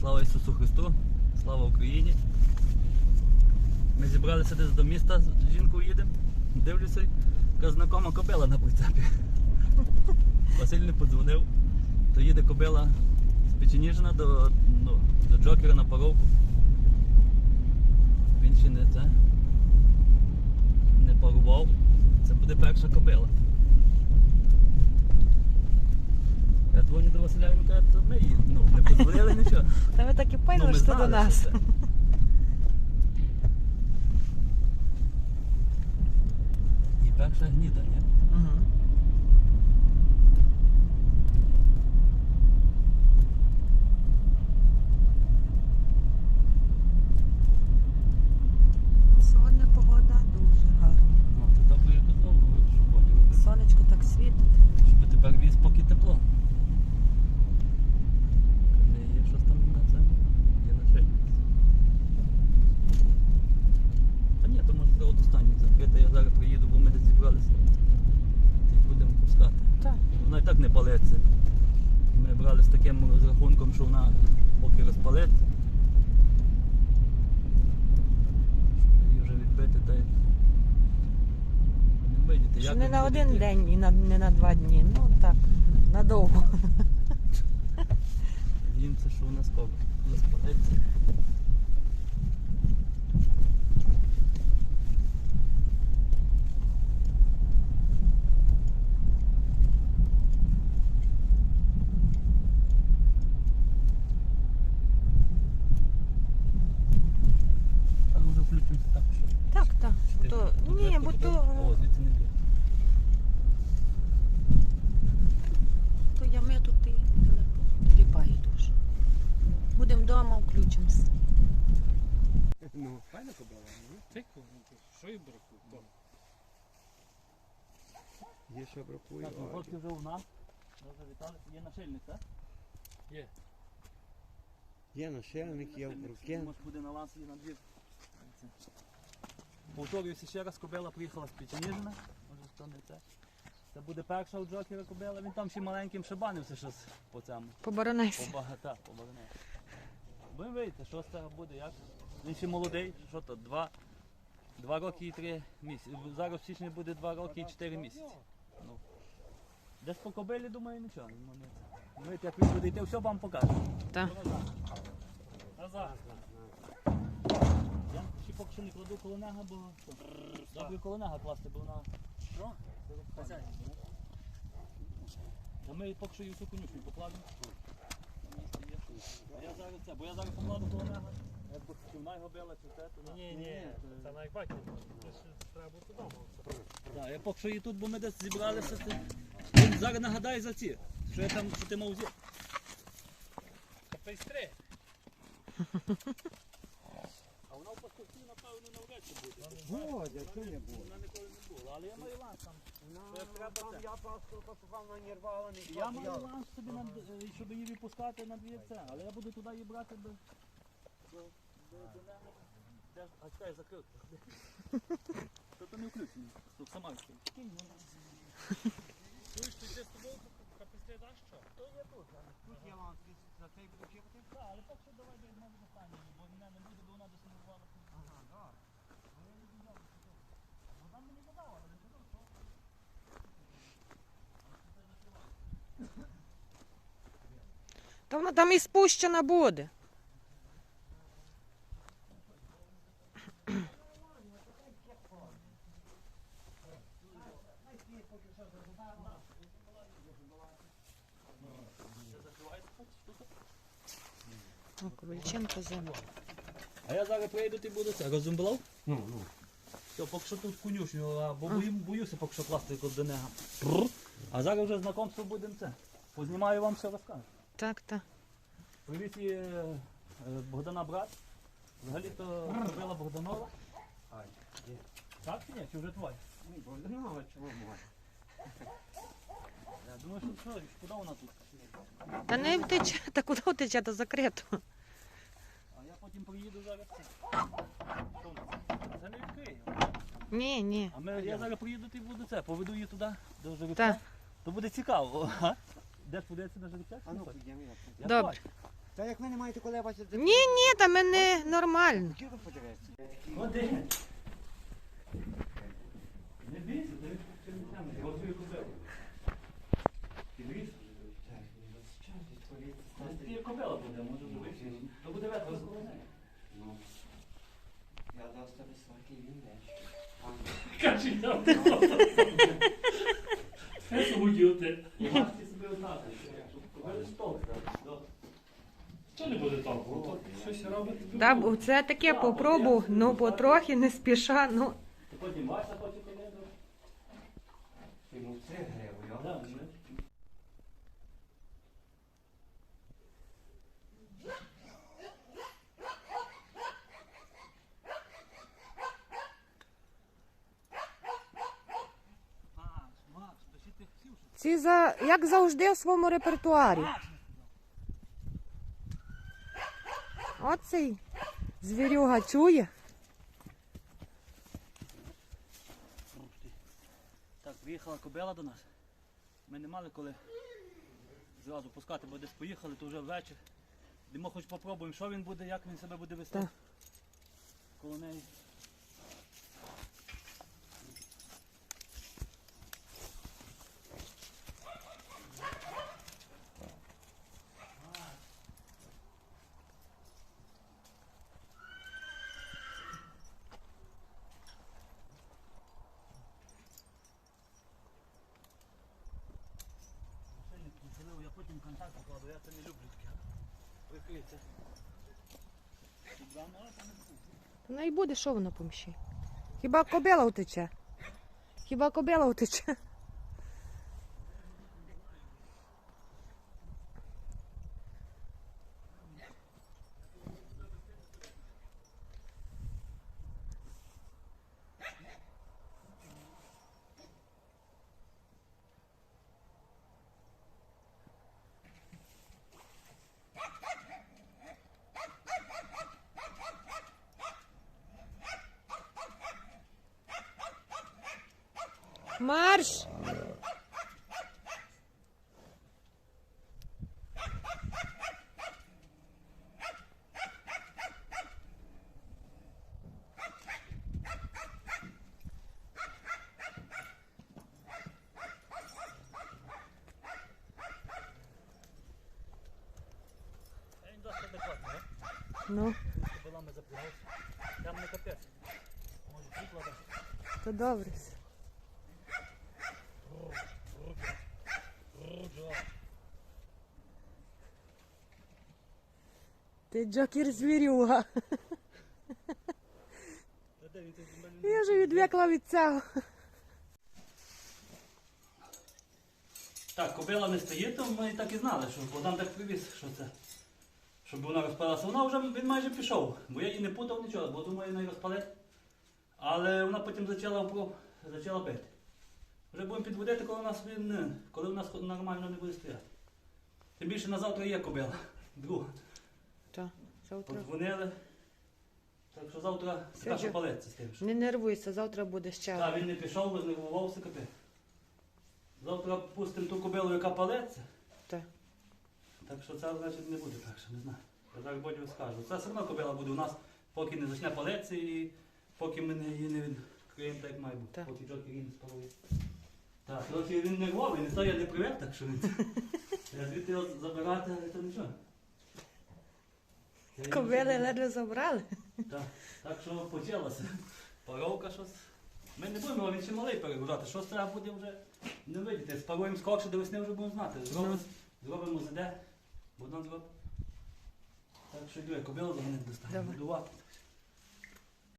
Слава Ісусу Христу, слава Україні. Ми зібралися десь до міста з жінкою їдемо. Дивлюся, яка знакома кобила на прицепі. Василь не подзвонив, то їде кобила з Печеніжина до, ну, до Джокера на паровку. Він ще не це. Не парував. Це буде перша кобила. Я дзвоню до Василя, він каже, то ми. Ну, не подзвонили нічого. Та ми так і Ну, поняли, ми що до нас. це. І перша гніда, ні? Угу. Сьогодні погода дуже гарна. Ну, то добре, як довго, що ходили. Сонечко так світить. Щоб тепер віз поки тепло. Не є щось там на це, є на шиї. Та ні, то може це от останній закрите, я зараз приїду, бо ми десь зібралися. І будемо пускати. Так. Не палеться. Ми брали з таким розрахунком, що вона поки розпалеться. Щоб її вже відбити, та й не вийдете. Що не на один день і на, не на два дні. Ну так, надовго. Їм це що у нас скоро розпалеться. Так вже включимося так, що. Так, так. Ти То, тут ні, бо то, О, звідси не б'є. то ями тут і ліпає дуже. Будемо вдома, включимося. Ну, файна кобила, ні? Тихо, що і бракує? Є що бракує. Так, ну, вже у нас. Ми. Є нашильник, так? Є. Є нашельник, є в руки. Може буде на ланс і на двір. Повторююся ще раз, кобила приїхала з Печеніжина. Може хто не це. Це буде перша у Джокера кобила. Він там ще маленьким шибанився щось по цьому. По баронесі. По багата, по багане. Будемо вийти, що з цього буде, як. Він ще молодий, що то, два, два роки і три місяці. Зараз в січні буде два роки і чотири місяці. Ну. Десь по кобилі, думаю, нічого. Ну. Ми, як він буде йти, все вам покажу. Так. Назад. Я ще поки що не кладу коло нога, бо добре коло нога класти, бо вона. Що? Хазяїн. А ми поки що її конюшню покладемо. А я зараз це, бо я зараз покладу коло. Якби вона його била, чи це, то Ні, ні, це на. Треба бути вдома. Так, я поки що її тут, бо ми десь зібралися. Він зараз нагадай за ці, що я там, що ти мав. Та пейстри. А вона в паспорті, напевно, навряд чи. Годя, що не було? Вона ніколи не була, але я маю ланс там. Як треба це. я просто погано нервований. Я маю ланс собі, на, е, щоб її відпускати на дві це, але я буду туди її брати до... до, до, до нього. Де ж- А чекай, закрив. То не включено, тут сама відкрив. Кинь, вона. Чуєш, ти з тобою, та пейстри даш що? То є тут, Тут я вам за цей буду чекати. Так, але поки що давай мене достанемо, бо мене не буде, бо вона десь не. Ага, так. Вона мені подала, але не казав, що. Та вона там і спущена буде. Ковальченко зима. А я зараз прийду, ти буду це. Розумблав? Ну, ну. Все, поки що тут конюшню, а, бо бою, боюся поки що класти до нього. А зараз вже знакомство будемо це. Познімаю вам все розкажу. Так, так. Привіт і е, Богдана брат. Взагалі то кобила Богданова. Ай, є. Так чи ні? Чи вже твоя? Ну, Богданова, чого може? Я думаю, що що, куди вона тут? Та не втече, та куди втече, то закрито. А я потім приїду зараз. це. Що в нас? Це не відкриє. Ні, ні. А ми, я зараз поїду і буду це, поведу її туди, до Так. жеребця. То буде цікаво. Де ж подивитися на жеребця? А ну, підійми. Я Добре. бачу. Та як ви не маєте коли бачити, Ні, ні, та мене нормально. би подивитися. Один. Не бійся, ти чим не тямиш, я оцю і купив. Ти бійся? Ти як кобила буде, може бути. То буде ветро з неї. Ну, я досить високий, він нижчий. Каже, я Це однати. Що не буде так? Щось робить. Да, бо це таке попробу, ну потрохи, не спіша, ну. Ти потім Вася хоче Ці за, як завжди в своєму репертуарі. Оцей звірюга чує. Так, приїхала кобила до нас. Ми не мали коли зразу пускати, бо десь поїхали, то вже вечір. Йдемо хоч попробуємо, що він буде, як він себе буде вести. Так. Коло неї. Потім контакт кладу, я це не люблю таке. Буде. Вона і буде, що воно помщить? Хіба кобила утече? Хіба кобила утече? Марш! Та Він досить адекватний, так? Ну, Кобилами запрягався. Там не капець. Може прикладати. то добре. Ти джокер звірюга. Я вже відвикла від цього. Так, кобила не стоїть, то ми так і знали, що Богдан так привіз, що це. Щоб вона розпалася. Вона вже він майже пішов, бо я її не путав нічого, бо думаю, не розпалить. Але вона потім почала, почала бити. Вже будемо підводити, коли у нас він, е, коли у нас нормально не буде стояти. Тим більше на завтра є кобила. Друга. Так, завтра. Подзвонили. Так що завтра така що палеться з тим. що- Не нервуйся, завтра буде ще. Так, він не пішов, рознервувався капець. Завтра пустимо ту кобилу, яка палеться. Так. Так що це значить не буде так, що не знаю. Я так Бодю скажу. Це все одно кобила буде у нас, поки не почне палеться і поки ми не, її не відкриємо так, як має бути. Поки джокер її не спарує. Так, трохи він нервовий, не то я не привик, так що він. Я звідти його забирати, але то нічого. Я Кобили ледве забрали. так, так що почалося. Паровка щось. Ми не будемо, він ще малий перегружати. Щось треба буде вже не видіти. Спаруємо скорше до весни вже будемо знати. Зробимо, зробимо ЗД, Богдан зробить. Так що йду, я кобилу за мене достану. Давай. Будувати.